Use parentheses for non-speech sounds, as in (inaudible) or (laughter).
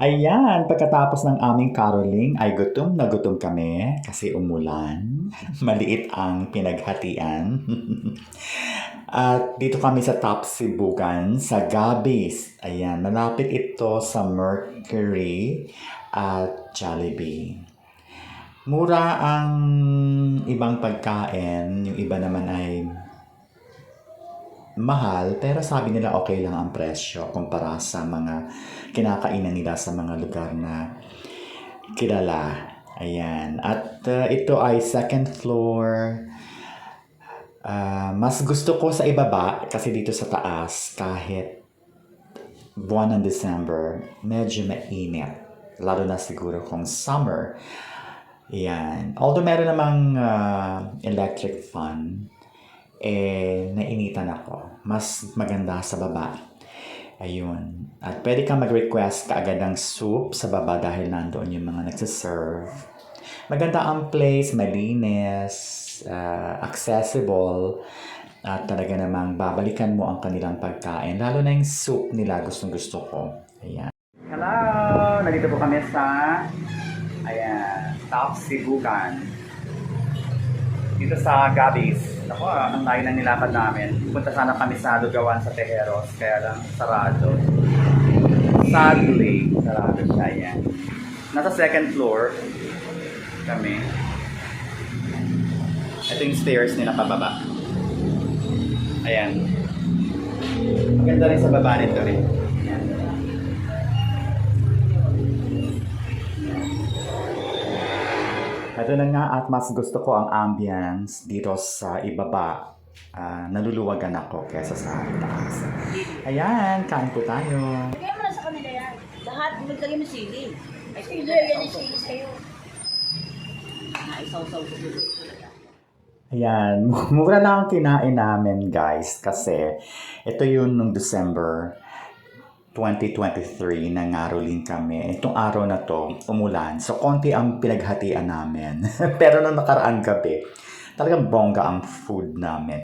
Ayan, pagkatapos ng aming caroling ay gutom na gutom kami kasi umulan. (laughs) Maliit ang pinaghatian. (laughs) At dito kami sa Top Sibukan, sa Gabis. Ayan, malapit ito sa Mercury at Jollibee. Mura ang ibang pagkain, yung iba naman ay mahal, pero sabi nila okay lang ang presyo kumpara sa mga kinakainan nila sa mga lugar na kilala. Ayan. At uh, ito ay second floor. Ah, mas gusto ko sa ibaba kasi dito sa taas kahit buwan ng December, medyo mainit. Lalo na siguro kung summer. Yan. Although meron namang ah, electric fan, eh, nainitan ako. Mas maganda sa baba. Ayun. At pwede kang mag-request kaagad ng soup sa baba dahil nandoon yung mga nagsiserve. Maganda ang place, malinis, ah, accessible, at talaga namang babalikan mo ang kanilang pagkain. Lalo na yung soup nila, gustong gusto ko. Ayan. Hello! Nandito po kami sa ayan, Top Sibukan. Dito sa Gabis. Ako, ang layo ng nilakad namin. Punta sana kami sa Lugawan sa Tejeros, kaya lang sarado. Sadly, sarado siya. Ayan. Nasa second floor kami. Ito yung stairs nila pababa. Ayan. Maganda rin sa baba nito rin. Ayan. Ito na nga at mas gusto ko ang ambience dito sa ibaba. Ah, naluluwagan ako kesa sa taas. Ayan, kain po tayo. Kaya mo na sa kanila yan. Lahat, magdali mo sili. Ay, Hindi, yan yung sili sa'yo. Ah, isaw-saw ko dito. Ayan, (laughs) mura lang ang kinain namin guys kasi ito yun nung December 2023 na ngaroling kami. Itong araw na to, umulan. So, konti ang pinaghatian namin. (laughs) Pero nung nakaraang gabi, talagang bongga ang food namin.